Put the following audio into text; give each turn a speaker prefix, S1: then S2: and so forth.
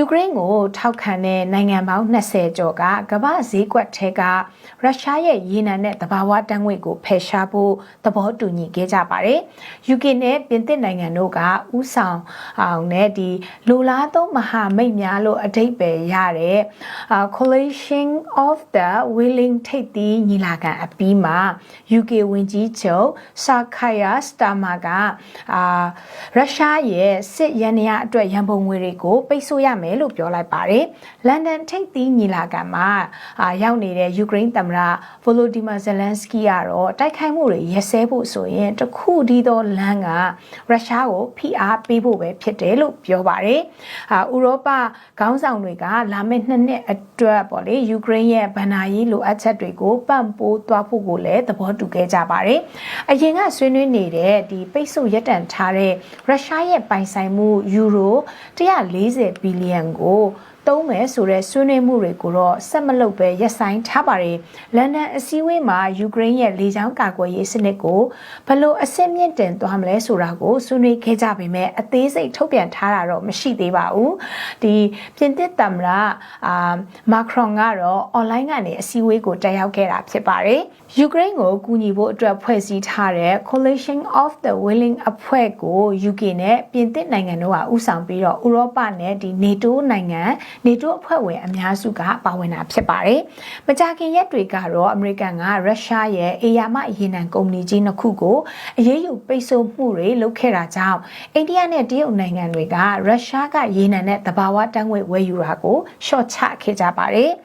S1: ယူကရိန်းကိုထောက်ခံတဲ့နိုင်ငံပေါင်း20ကျော်ကကမ္ဘာဈေးကွက်ထဲကရုရှားရဲ့ရေနံနဲ့တဘာဝတန်းငွေကိုဖယ်ရှားဖို့သဘောတူညီခဲ့ကြပါတယ်။ UK နဲ့ပြင်သစ်နိုင်ငံတို့ကဥဆောင်အောင်နဲ့ဒီလိုလားသုံးမဟာမိတ်များလို့အဓိပ္ပာယ်ရတဲ့ Coalition of the Willing ထိပ်သီးညီလာခံအပြီးမှာ UK ဝန်ကြီးချုပ်ဆာခါယာစတာမာကအာရုရှားရဲ့စစ်ရန်ရာအတွက်ရန်ပုံငွေတွေကိုပိတ်ဆို့ရမယ်လို့ပြောလိုက်ပါတယ်။လန်ဒန်ထိပ်သီးညီလာခံမှာအာရောက်နေတဲ့ယူကရိန်းသမ္မတဗိုလိုဒီမာဇယ်လန်စကီကတော့တိုက်ခိုက်မှုတွေရက်စဲဖို့ဆိုရင်တခုတည်းသောလမ်းကရုရှားကိုဖိအားပေးဖို့ပဲဖြစ်တယ်လို့ပြောပါတယ်။အာဥရောပခေါင်းဆောင်တွေကလာမယ့်နှစ်နှစ်အတွက်ပေါ့လေယူကရိန်းရဲ့ဗန်နာရေးလိုအပ်ချက်တွေကိုပံ့ပိုးသွားဖို့ကိုလည်းသဘောတူခဲ့ကြပါတယ်။အရင်ကဆွေးနွေးနေတဲ့ဒီပိတ်ဆို့ရပ်တန့်ထားတဲ့ရုရှားရဲ့ပိုင်ဆိုင်မှုယူရို140ဘီလီယံကို သုံးမယ်ဆိုတဲ့ဆွေးနွေးမှုတွေကိုတော့ဆက်မလုပ်ပဲရပ်ဆိုင်းထားပါတယ်။လန်ဒန်အစည်းအဝေးမှာယူကရိန်းရဲ့လေကြောင်းကာကွယ်ရေးစနစ်ကိုဘလို့အဆင့်မြင့်တင်သွားမလဲဆိုတာကိုဆွေးနွေးခဲ့ကြပေမဲ့အသေးစိတ်ထုတ်ပြန်ထားတာတော့မရှိသေးပါဘူး။ဒီပြင်သစ်သမ္မတအာမာခရွန်ကတော့အွန်လိုင်းကနေအစည်းအဝေးကိုတက်ရောက်ခဲ့တာဖြစ်ပါတယ်။ယူကရိန်းကိုကူညီဖို့အတွက်ဖွဲ့စည်းထားတဲ့ Coalition of the Willing အဖွဲ့ကို UK နဲ့ပြင်သစ်နိုင်ငံတို့ကဦးဆောင်ပြီးတော့ဥရောပနဲ့ဒီ NATO နိုင်ငံနေတိုးအဖွဲ့ဝင်အများစုကပါဝင်တာဖြစ်ပါတယ်။မကြာခင်ရက်တွေကတော့အမေရိကန်ကရုရှားရဲ့အေယာမရေနံကုမ္ပဏီကြီးနှစ်ခုကိုအရေးယူပိတ်ဆို့မှုတွေလုပ်ခဲ့တာကြောင့်အိန္ဒိယနဲ့တရုတ်နိုင်ငံတွေကရုရှားကရေနံနဲ့တဘာဝတန်းငွေဝယ်ယူတာကိုရှော့ချခဲ့ကြပါတယ်။